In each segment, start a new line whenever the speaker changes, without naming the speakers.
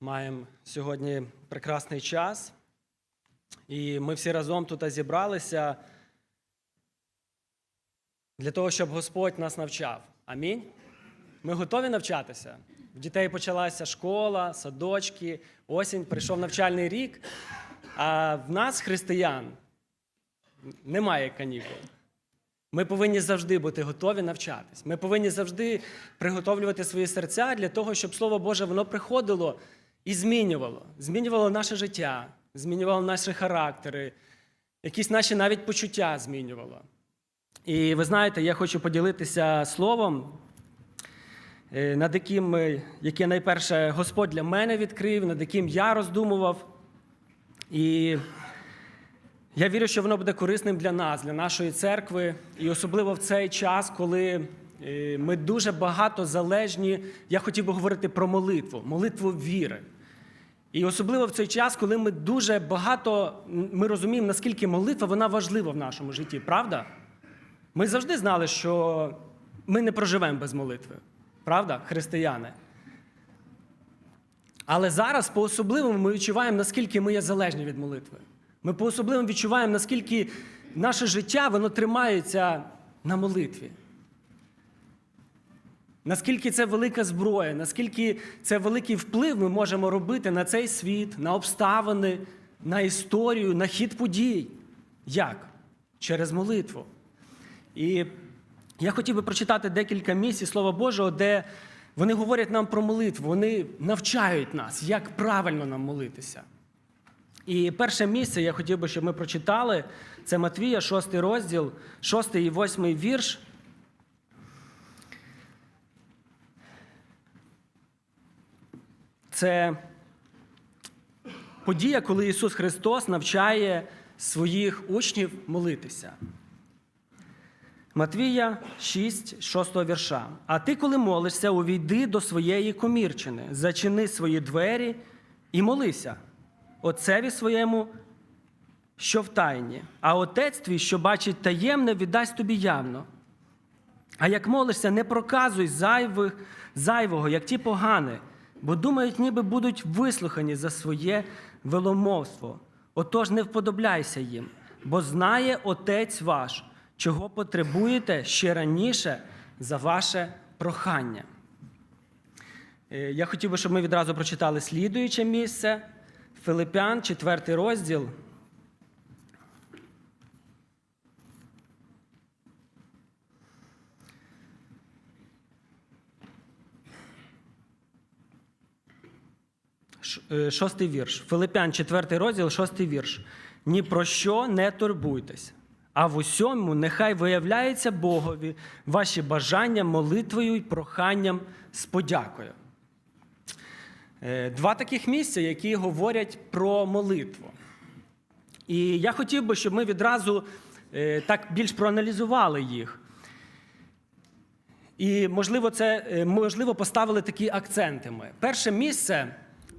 Маємо сьогодні прекрасний час, і ми всі разом тут зібралися для того, щоб Господь нас навчав. Амінь. Ми готові навчатися. В дітей почалася школа, садочки, осінь, прийшов навчальний рік. А в нас, християн, немає канікул. Ми повинні завжди бути готові навчатись. Ми повинні завжди приготовлювати свої серця для того, щоб Слово Боже воно приходило і змінювало. Змінювало наше життя, змінювало наші характери, якісь наші навіть почуття змінювало. І ви знаєте, я хочу поділитися словом, е, над яким, е, яке найперше Господь для мене відкрив, над яким я роздумував. І я вірю, що воно буде корисним для нас, для нашої церкви, і особливо в цей час, коли ми дуже багато залежні. Я хотів би говорити про молитву, молитву віри. І особливо в цей час, коли ми дуже багато ми розуміємо, наскільки молитва вона важлива в нашому житті, правда? Ми завжди знали, що ми не проживемо без молитви, правда, християни? Але зараз по-особливому ми відчуваємо, наскільки ми є залежні від молитви. Ми по-особливому відчуваємо, наскільки наше життя воно тримається на молитві. Наскільки це велика зброя, наскільки це великий вплив ми можемо робити на цей світ, на обставини, на історію, на хід подій. Як? Через молитву. І я хотів би прочитати декілька місць Слова Божого, де вони говорять нам про молитву, вони навчають нас, як правильно нам молитися. І перше місце я хотів би, щоб ми прочитали, це Матвія, 6 розділ, 6 і 8 вірш. Це подія, коли Ісус Христос навчає своїх учнів молитися. Матвія 6, 6 вірша. А ти, коли молишся, увійди до своєї комірчини, зачини свої двері і молися отцеві своєму, що в тайні, а отець твій, що бачить таємне, віддасть тобі явно. А як молишся, не проказуй зайвих, зайвого, як ті погани, бо думають, ніби будуть вислухані за своє веломовство. Отож не вподобляйся їм, бо знає Отець ваш, чого потребуєте ще раніше за ваше прохання. Е, Я хотів би, щоб ми відразу прочитали слідуюче місце. Филипян, 4 розділ. Шостий вірш. Филипян, 4 розділ, шостий вірш. Ні про що не турбуйтесь, а в усьому нехай виявляється Богові ваші бажання молитвою і проханням з подякою. Е, Два таких місця, які говорять про молитву. І я хотів би, щоб ми відразу е, так більш проаналізували їх. І, можливо, це е, можливо поставили такі акценти. Перше місце,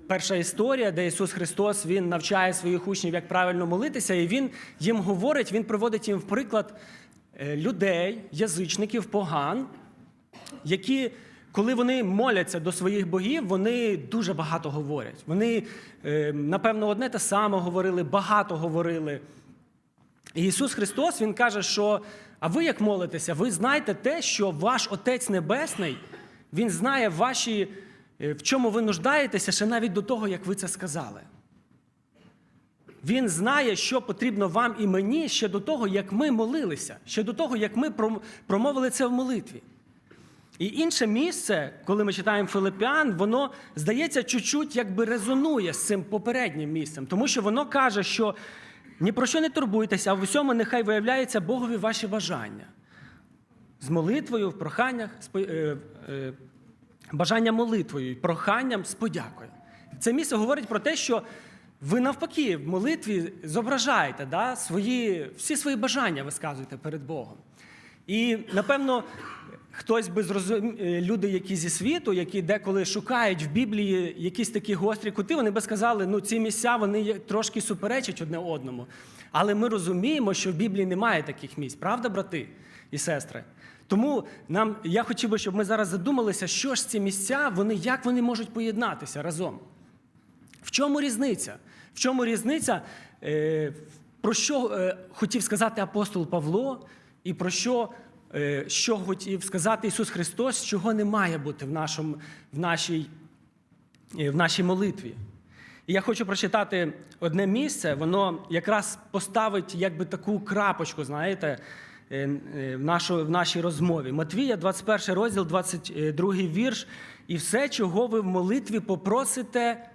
перша історія, де Ісус Христос Він навчає своїх учнів, як правильно молитися, і Він їм говорить, Він приводить їм в приклад е, людей, язичників, поган, які, коли вони моляться до своїх богів, вони дуже багато говорять. Вони, е, напевно, одне те саме говорили, багато говорили. І Ісус Христос Він каже, що а ви як молитеся, ви знаєте те, що ваш Отець Небесний, Він знає ваші, в чому ви нуждаєтеся, ще навіть до того, як ви це сказали. Він знає, що потрібно вам і мені ще до того, як ми молилися, ще до того, як ми промовили це в молитві. І інше місце, коли ми читаємо Филиппіан, воно здається чуть-чуть якби резонує з цим попереднім місцем, тому що воно каже, що ні про що не турбуйтеся, а в усьому нехай виявляється Богові ваші бажання. З молитвою, в проханнях, е, е, бажання молитвою, проханням з подякою. Це місце говорить про те, що ви навпаки в молитві зображаєте да, свої, всі свої бажання висказуєте перед Богом. І напевно, хтось би зрозум... е, люди, які зі світу, які деколи шукають в Біблії якісь такі гострі кути, вони би сказали, ну ці місця вони трошки суперечать одне одному. Але ми розуміємо, що в Біблії немає таких місць, правда, брати і сестри? Тому нам я хотів би, щоб ми зараз задумалися, що ж ці місця, вони як вони можуть поєднатися разом. В чому різниця? В чому різниця? Е, Про що е, хотів сказати апостол Павло, і про що, е, що хотів сказати Ісус Христос, чого не має бути в, нашому, в, нашій, в нашій молитві? І я хочу прочитати одне місце, воно якраз поставить якби таку крапочку, знаєте, в, нашу, в нашій розмові. Матвія, 21 розділ, 22 вірш. І все, чого ви в молитві попросите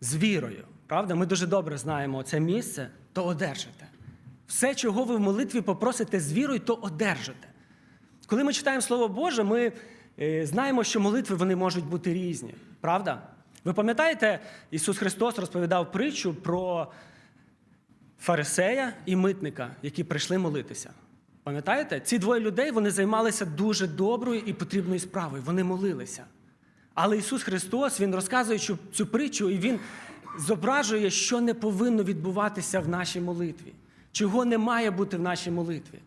з вірою. Правда? Ми дуже добре знаємо це місце, то одержите. Все, чого ви в молитві попросите з вірою, то одержите. Коли ми читаємо Слово Боже, ми е, знаємо, що молитви вони можуть бути різні. Правда? Ви пам'ятаєте, Ісус Христос розповідав притчу про фарисея і митника, які прийшли молитися. Пам'ятаєте? Ці двоє людей вони займалися дуже доброю і потрібною справою. Вони молилися. Але Ісус Христос Він розказує цю, притчу, і Він зображує, що не повинно відбуватися в нашій молитві, чого не має бути в нашій молитві.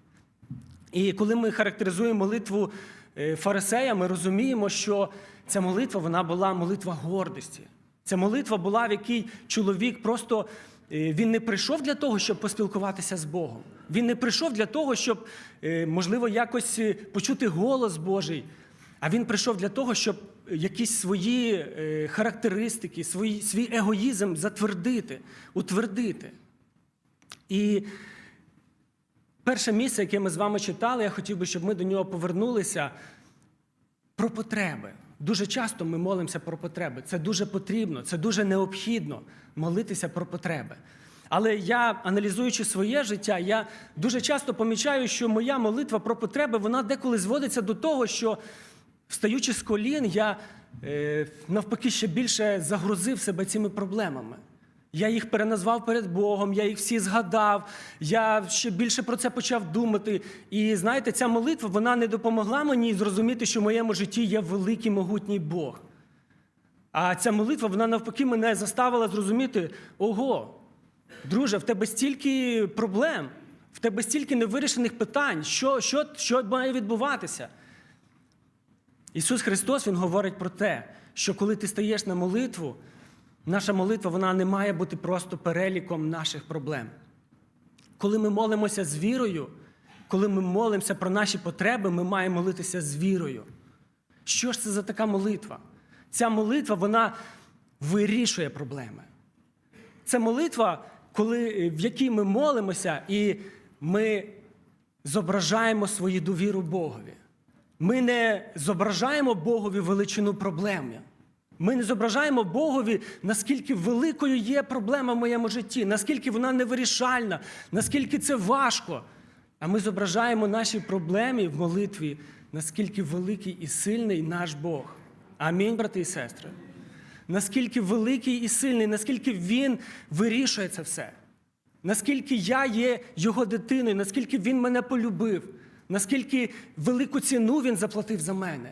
І коли ми характеризуємо молитву е, фарисея, ми розуміємо, що ця молитва вона була молитва гордості. Ця молитва була, в якій чоловік просто він не прийшов для того, щоб поспілкуватися з Богом. Він не прийшов для того, щоб, е, можливо, якось е, почути голос Божий. А він прийшов для того, щоб якісь свої е, характеристики, свої, свій егоїзм затвердити, утвердити. І перше місце, яке ми з вами читали, я хотів би, щоб ми до нього повернулися про потреби. Дуже часто ми молимося про потреби. Це дуже потрібно, це дуже необхідно молитися про потреби. Але я, аналізуючи своє життя, я дуже часто помічаю, що моя молитва про потреби вона деколи зводиться до того, що встаючи з колін, я е, навпаки ще більше загрузив себе цими проблемами. Я їх переназвав перед Богом, я їх всі згадав, я ще більше про це почав думати. І знаєте, ця молитва вона не допомогла мені зрозуміти, що в моєму житті є великий могутній Бог. А ця молитва, вона навпаки мене заставила зрозуміти: ого, друже, в тебе стільки проблем, в тебе стільки невирішених питань, що, що, що має відбуватися. Ісус Христос Він говорить про те, що коли ти стаєш на молитву, наша молитва вона не має бути просто переліком наших проблем. Коли ми молимося з вірою, коли ми молимося про наші потреби, ми маємо молитися з вірою. Що ж це за така молитва? Ця молитва вона вирішує проблеми. Це молитва, коли, в якій ми молимося, і ми зображаємо свою довіру Богові. Ми не зображаємо Богові величину проблеми. Ми не зображаємо Богові, наскільки великою є проблема в моєму житті, наскільки вона невирішальна, наскільки це важко. А ми зображаємо наші проблеми в молитві, наскільки великий і сильний наш Бог. Амінь, брати і сестри. Наскільки великий і сильний, наскільки Він вирішує це все. Наскільки я є його дитиною, наскільки він мене полюбив, наскільки велику ціну він заплатив за мене.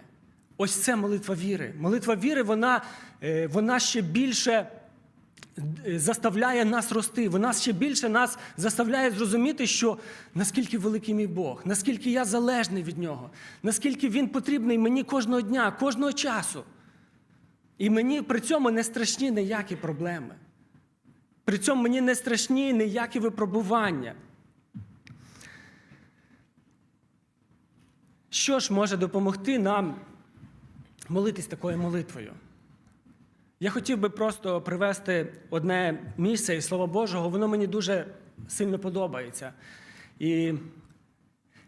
Ось це молитва віри. Молитва віри, вона, е, вона ще більше е, заставляє нас рости. Вона ще більше нас заставляє зрозуміти, що наскільки великий мій Бог, наскільки я залежний від нього, наскільки він потрібний мені кожного дня, кожного часу. І мені при цьому не страшні ніякі проблеми. При цьому мені не страшні ніякі випробування. Що ж може допомогти нам молитись такою молитвою? Я хотів би просто привести одне місце із Слова Божого, воно мені дуже сильно подобається. І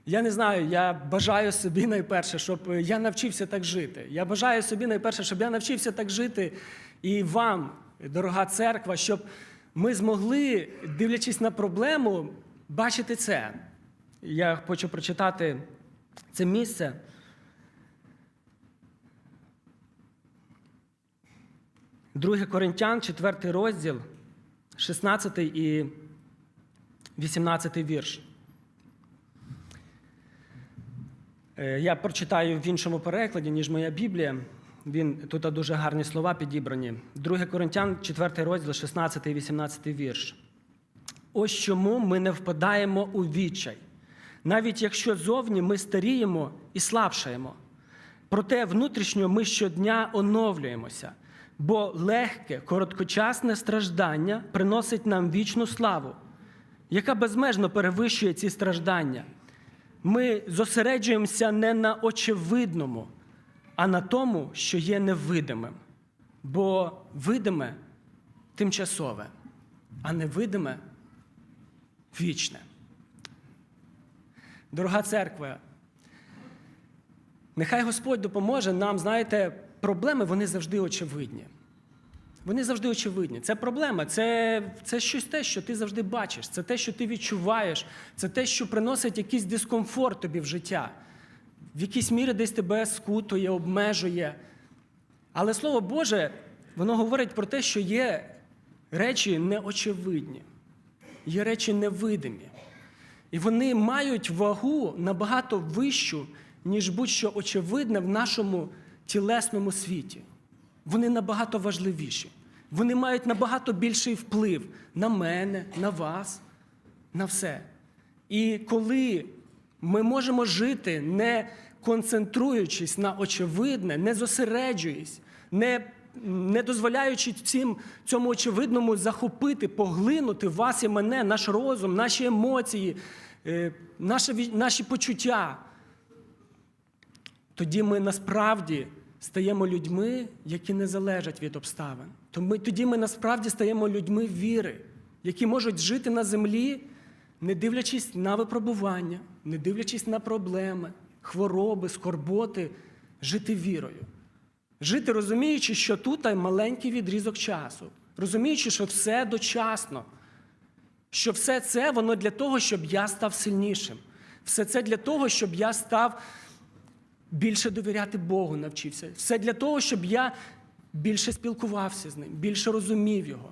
я не знаю, я бажаю собі найперше, щоб я навчився так жити. Я бажаю собі найперше, щоб я навчився так жити і вам, дорога церква, щоб ми змогли, дивлячись на проблему, бачити це. Я хочу прочитати це місце. Друге Коринтян, 4 розділ, 16 і 18 вірш. Е, Я прочитаю в іншому перекладі, ніж моя Біблія. Він, тут дуже гарні слова підібрані. 2 Коринтян, 4 розділ, 16 і 18 вірш. Ось чому ми не впадаємо у відчай, навіть якщо зовні ми старіємо і слабшаємо. Проте внутрішньо ми щодня оновлюємося, бо легке, короткочасне страждання приносить нам вічну славу, яка безмежно перевищує ці страждання. Ми зосереджуємося не на очевидному, а на тому, що є невидимим. Бо видиме тимчасове, а невидиме вічне. Дорога церква, нехай Господь допоможе нам, знаєте, проблеми вони завжди очевидні. Вони завжди очевидні. Це проблема, це, це щось те, що ти завжди бачиш, це те, що ти відчуваєш, це те, що приносить якийсь дискомфорт тобі в життя. В якійсь мірі десь тебе скутує, обмежує. Але Слово Боже, воно говорить про те, що є речі неочевидні, є речі невидимі. І вони мають вагу набагато вищу, ніж будь-що очевидне в нашому тілесному світі. Вони набагато важливіші. Вони мають набагато більший вплив на мене, на вас, на все. І коли ми можемо жити, не концентруючись на очевидне, не зосереджуючись, не, не дозволяючи цим, цьому очевидному захопити, поглинути вас і мене, наш розум, наші емоції, е, наші, наші почуття, тоді ми насправді стаємо людьми, які не залежать від обставин. То ми, тоді ми насправді стаємо людьми віри, які можуть жити на землі, не дивлячись на випробування, не дивлячись на проблеми, хвороби, скорботи, жити вірою. Жити, розуміючи, що тут маленький відрізок часу, розуміючи, що все дочасно, що все це воно для того, щоб я став сильнішим. Все це для того, щоб я став більше довіряти Богу навчився. Все для того, щоб я більше спілкувався з ним, більше розумів його.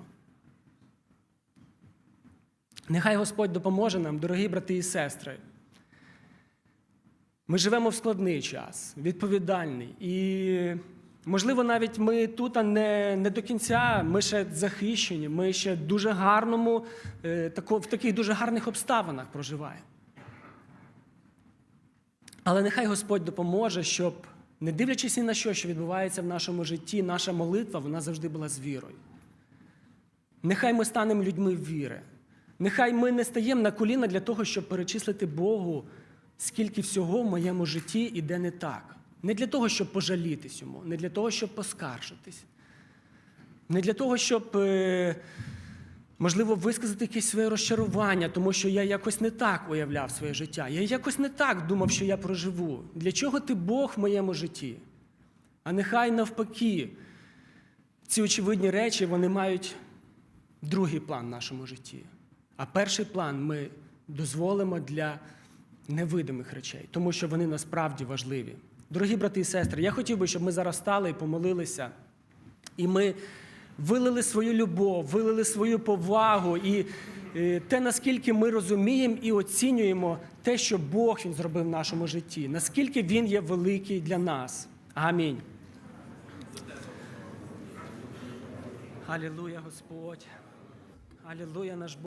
Нехай Господь допоможе нам, дорогі брати і сестри. Ми живемо в складний час, відповідальний. І, можливо, навіть ми тут а не, не до кінця, ми ще захищені, ми ще дуже гарному, е, в таких дуже гарних обставинах проживаємо. Але нехай Господь допоможе, щоб, не дивлячись ні на що, що відбувається в нашому житті, наша молитва вона завжди була з вірою. Нехай ми станемо людьми віри. Нехай ми не стаємо на коліна для того, щоб перечислити Богу, скільки всього в моєму житті іде не так. Не для того, щоб пожалітись йому, не для того, щоб поскаржитись, не для того, щоб, е, можливо, висказати якесь своє розчарування, тому що я якось не так уявляв своє життя. Я якось не так думав, що я проживу. Для чого ти Бог в моєму житті? А нехай навпаки, ці очевидні речі вони мають другий план в нашому житті. А перший план ми дозволимо для невидимих речей, тому що вони насправді важливі. Дорогі брати і сестри, я хотів би, щоб ми зараз стали і помолилися, і ми вилили свою любов, вилили свою повагу і е, те, наскільки ми розуміємо і оцінюємо те, що Бог Він зробив в нашому житті, наскільки Він є великий для нас. Амінь. Алілуя, Господь. Алілуя, наш Бог.